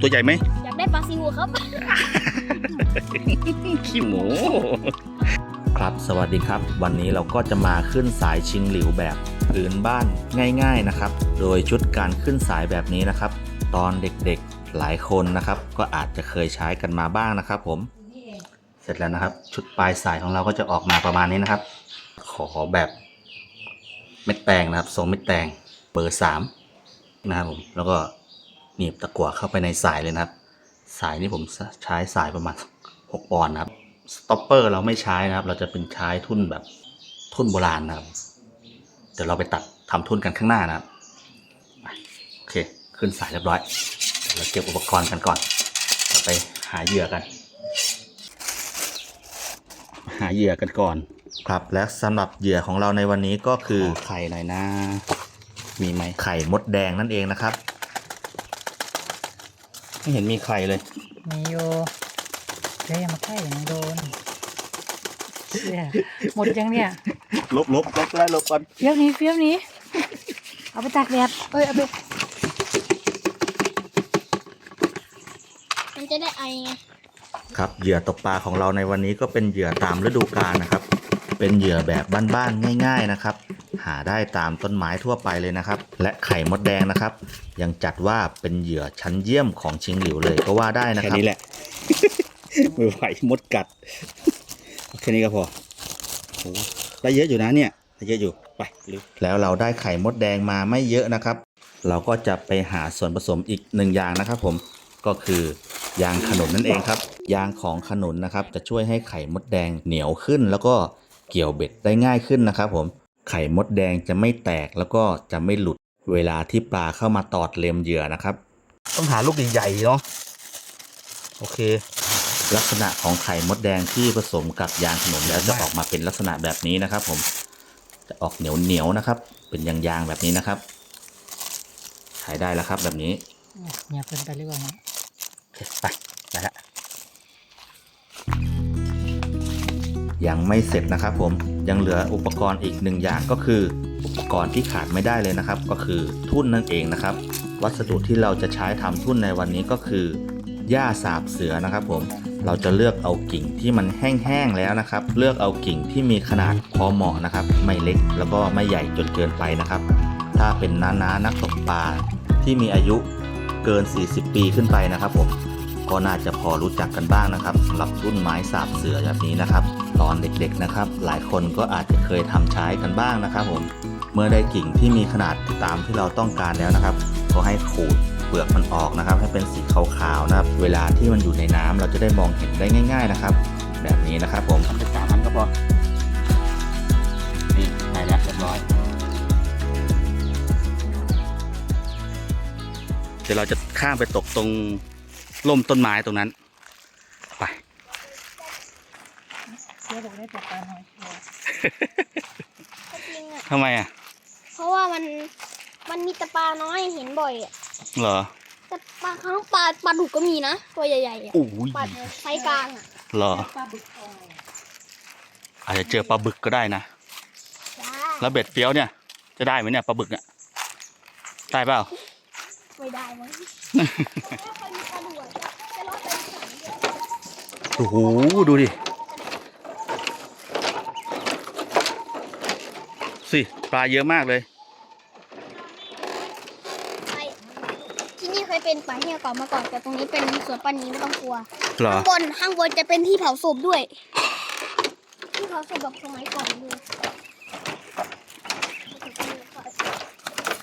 ตัวใหญ่ไหมอยากได้ปลาซิวครับ ขี้หมู ครับสวัสดีครับ วันนี้เราก็จะมาขึ้นสายชิงหลิวแบบพื้นบ้านง่าย ๆนะครับ โดยชุดการขึ้นสายแบบนี้นะครับ ตอนเด็กๆหลายคนนะครับ ก็อาจจะเคยใช้กันมาบ้างนะครับ ผม เสร็จแล้วนะครับ ชุดปลายสายของเราก็จะออกมาประมาณนี้นะครับ ขอแบบเม็ดแตงนะครับทรงเม็ดแตงเบอร์สามนะครับผมแล้วก็ หนีบตะกั่วเข้าไปในสายเลยนะครับ สายนี้ผมใช้สายประมาณ6ปอนด์นะครับสต็อปเปอร์เราไม่ใช้นะครับ เราจะเป็นใช้ทุ่นแบบทุ่นโบราณนะครับ เดี๋ยวเราไปตัดทำทุ่นกันข้างหน้านะครับไปโอเค ขึ้นสายเรียบร้อยเดี๋ยวเราเก็บอุปกรณ์กันก่อนเราไปหาเหยื่อกัน หาเหยื่อกันก่อน ครับและสำหรับเหยื่อของเราในวันนี้ก็คือไข่หน่อยนะ มีไหมไข่มดแดงนั่นเองนะครับ ไม่เห็นมีไข่เลย มีโยเดี๋ยวอย่ามาใกล้เดี๋ยวมันโดนเนี่ยหมดยังเนี่ยลบลบลบแล้วลบก่อนเฟี้ยวนี้เฟี้ยวนี้ เอาไปตากแดดเอ้ยเอาไปมันจะได้ไอไงครับเหยื่อตกปลาของเราในวันนี้ก็เป็นเหยื่อตามฤดูกาลนะครับ เป็นเหยื่อแบบบ้านๆง่าย ๆนะครับ หาได้ตามต้นไม้ทั่วไปเลยนะครับ และไข่มดแดงนะครับ ยังจัดว่าเป็นเหยื่อชั้นเยี่ยมของชิงหลิวเลยก็ว่าได้นะครับแค่นี้แหละไม่ไหวมดกัดแค่นี้ก็พอโอ้ได้เยอะอยู่นะเนี่ยได้เยอะอยู่ไปเร็วแล้วเราได้ไข่มดแดงมาไม่เยอะนะครับ เราก็จะไปหาส่วนผสมอีกหนึ่งอย่างนะครับ ผมก็คือยางขนุนนั่นเองครับ ยางของขนุนนะครับ จะช่วยให้ไข่มดแดงเหนียวขึ้น แล้วก็เกี่ยวเบ็ดได้ง่ายขึ้นนะครับผม ไข่มดแดงจะไม่แตกแล้วก็จะไม่หลุดเวลาที่ปลาเข้ามาตอดเล็มเหยื่อนะครับ ต้องหาลูกใหญ่ๆเนาะโอเค ลักษณะของไข่มดแดงที่ผสมกับยางขนุนแล้วจะออกมาเป็นลักษณะแบบนี้นะครับ ผมจะออกเหนียวเหนียวๆนะครับ เป็นยางๆแบบนี้นะครับใช้ได้แล้วครับแบบนี้เงียบเกินไปหรือเปล่านะโอเคไปไปละ ยังไม่เสร็จนะครับผมยังเหลืออุปกรณ์อีกหนึ่งอย่างก็คือ อุปกรณ์ที่ขาดไม่ได้เลยนะครับ ก็คือทุ่นนั่นเองนะครับ วัสดุที่เราจะใช้ทำทุ่นในวันนี้ก็คือหญ้าสาบเสือนะครับผมเราจะเลือกเอากิ่งที่มันแห้งๆแล้วนะครับ เลือกเอากิ่งที่มีขนาดพอเหมาะนะครับ ไม่เล็กแล้วก็ไม่ใหญ่จนเกินไปนะครับ ถ้าเป็นน้านาๆนักตกปลาที่มีอายุเกิน 40 ปีขึ้นไปนะครับผมก็น่าจะพอรู้จักกันบ้างนะครับสำหรับรุ่นไม้สาบเสือแบบนี้นะครับ ตอนเด็กๆนะครับ หลายคนก็อาจจะเคยทำใช้กันบ้างนะครับผมเมื่อได้กิ่งที่มีขนาดตามที่เราต้องการแล้วนะครับ ก็ให้ขูดเปลือกมันออกนะครับ ให้เป็นสีขาวๆนะครับ เวลาที่มันอยู่ในน้ำเราจะได้มองเห็นได้ง่าย ๆนะครับ แบบนี้นะครับผมทำไปสามอันก็พอนี่ได้แล้วเรียบร้อยเดี๋ยวเราจะข้ามไปตกตรงร่มต้นไม้ตรงนั้น ไป เฟี้ยวบอกได้ตกปลาหน่อยจริงอะทำไมอะ เพราะว่ามันมันมีแต่ปลาน้อยเห็นบ่อยอะเหรอแต่ปลาครั้งปลาปลาดุกก็มีนะตัวใหญ่ๆอะอู้ยปลาไซส์กลางอะเหรอปลาบึกทองอาจจะเจอปลาบึกก็ได้นะจ้าแล้วเบ็ดเฟี้ยวเนี่ย จะได้ไหมเนี่ยปลาบึกเนี่ยได้เปล่าไม่ได้มั้งไม่ค่อยมีปลาดุกอะจะรอดไปสามเดือน โอ้โห ดูดิ สิ ปลาเยอะมากเลยไปที่นี่เคยเป็นป่าเหี่ยวเก่ามาก่อน แต่ตรงนี้เป็นสวนปานีไม่ต้องกลัว เหรอ ข้างบนข้างบนจะเป็นที่เผาศพด้วย ที่เผาศพแบบสมัยก่อนเลย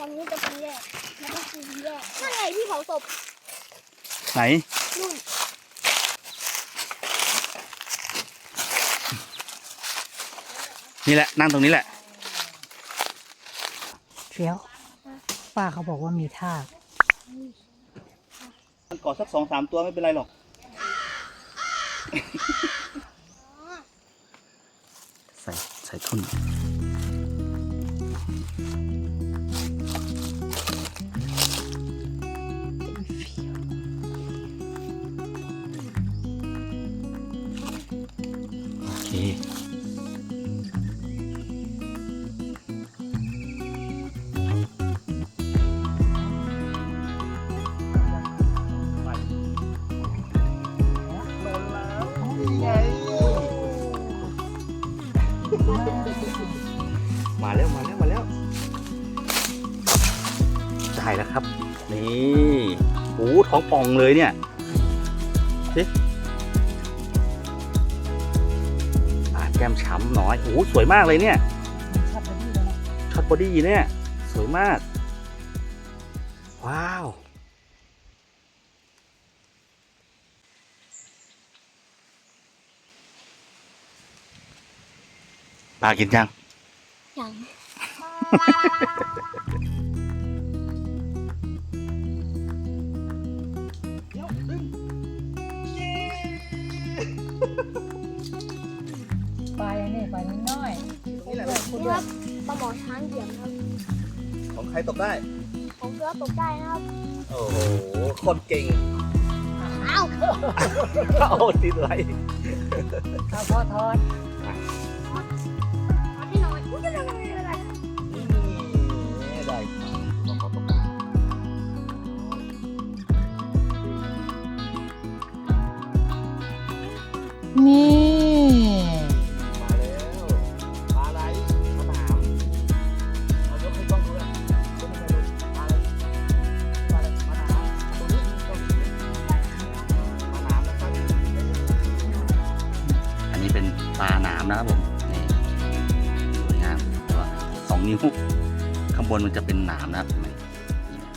วันนี้จะเป็นแยกแล้วก็คือแยกนั่นไงที่เผาศพไหน นู่นนี่แหละ นั่งตรงนี้แหละ เฟี้ยวป้าเขาบอกว่ามีท่ามันกอดสักสองสามตัวไม่เป็นไรหรอก ใส่ใส่ทุ่น ท้องป่องเลยเนี่ยสิอ่าแก้มช้ำน้อยโอ้โหสวยมากเลยเนี่ยชอบไปที่เลยนะช็อตบอดี้เนี่ย สวยมาก ว้าวปลากินยังอย่า งปลาอย่างนี้ปลาน้อยนี่แหละนี่ครับปลาหมอช้างเหยียบครับ ของใครตกได้ ผมเชื่อตกได้นะครับโอ้โหคนเก่งอ้าวเอาติดไหลๆข้าวทอดทอดขอที่หน่อยอุ้ยจะอะไรอะไรนี่ได้ครับขอบคุณครับนี่ ข้างบนมันจะเป็นหนามนะครับเห็นไหมนี่นะ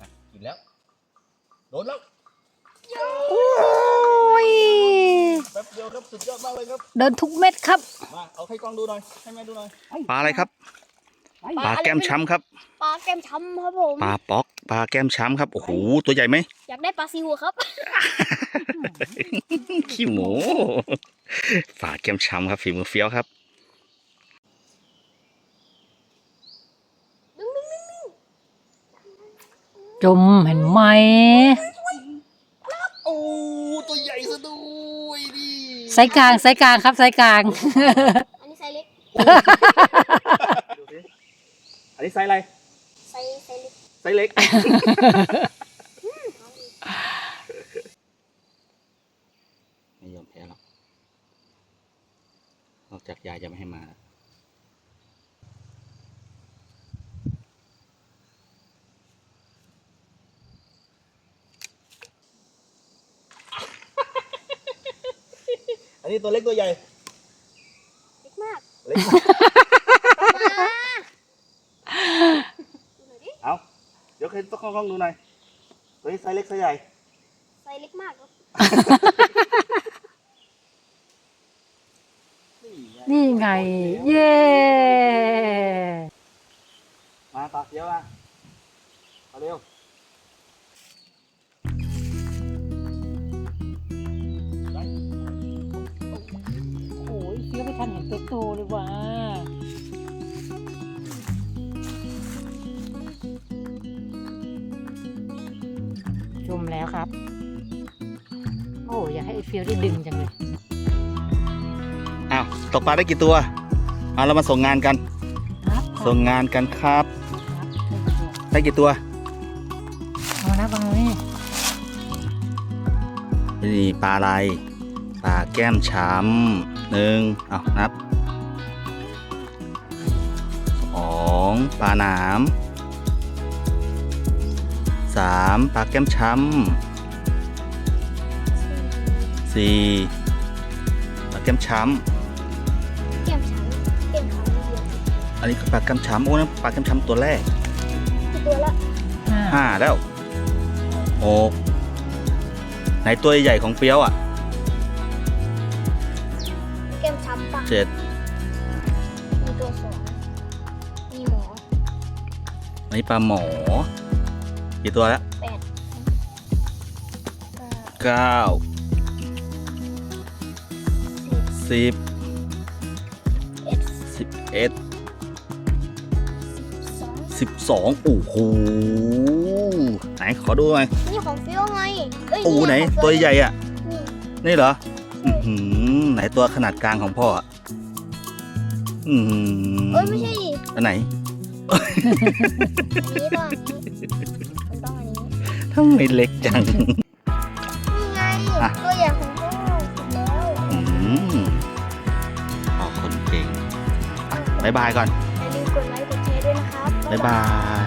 อะกินแล้ว โดนแล้วโอ้ยแป๊บเดียวครับสุดยอดมากเลยครับ เดินทุกเม็ดครับ มาเอาให้กล้องดูหน่อย ให้แม่ดูหน่อย ปลาอะไรครับ ปลาแก้มช้ำครับ ปลาแก้มช้ำครับผม ปลาป๊อก ปลาแก้มช้ำครับ โอ้โห ตัวใหญ่ไหม อยากได้ปลาซิวครับ ขี้หมู ปลาแก้มช้ำครับ ฝีมือเฟี้ยวครับ จมเห็นไหม โอ้ตัวใหญ่ซะด้วยดิไซส์กลางไซส์กลางครับไซส์กลาง อันนี้ไซส์เล็กดูสิอันนี้ไซส์อะไร ไซส์ไซส์เล็กไซส์เล็ก ไม่ยอมแพ้หรอก นอกจากยายจะไม่ให้มาอั นนี้ตัวเล็กตัวใหญ่ เล็กมากเล็กมาดูหน่อยดิเอาเดี๋ยวใครต้องกล้องดูหน่อย ตัวนี้ไซส์เล็กไซส์ใหญ่ ไซส์เล็กมากครับนี่ไง เย้มาต่อเดี๋ยวมาเอาเร็ว อ้ยเฟี้ยวไม่ทันเห็นตัวโตเลยว่ะจมแล้วครับ โอ้อยากให้ไอ้เฟี้ยวได้ดึงจังเลยอ้าวตกปลาได้กี่ตัวเอาเรามาส่งงานกัน ครับส่งงานกันครับครับได้กี่ตัว เอานะบังนี่นี่ปลาอะไร ปลาแก้มช้ำ หนึ่งเอานับสองปลาหนามสามปลาแก้มช้ำสี่ปลาแก้มช้แก้มช้ำแก้มช้ำนิดเดียวำอันนี้คือปลาแก้มช้ำโอ้นั่นปลาแก้มช้ำตัวแรกกี่ตัวละห้าห้าแล้วหกไหนตัวใหญ่ของเปรี้ยวอะ เจ็ดมีตัวสองมีหมออันนี้ปลาหมอ กี่ตัวแล้วแปดเก้าเก้าสิบสิบเอ็ดสิบเอ็ดสองสิบสองโอ้โหไหนขอดูหน่อยนี่ของฟิวไงเอ้ยโอ้ไหน ของฟิตัวใหญ่อะ นี่นี่เหรอ อื้อหือไหนตัวขนาดกลางของพ่ออะ อือหือเอ้ยไม่ใช่ดิอันไหนอันนี้ต้องอันนี้มันต้องอันนี้ทำไมเล็กจัง นี่ไงอะ ตัวใหญ่ของพ่อสุดแล้วอืมพ่อคนเก่งอะบ๊ายบายก่อน อย่าลืมกดไลค์กดแชร์ด้วยนะครับ บ๊ายบาย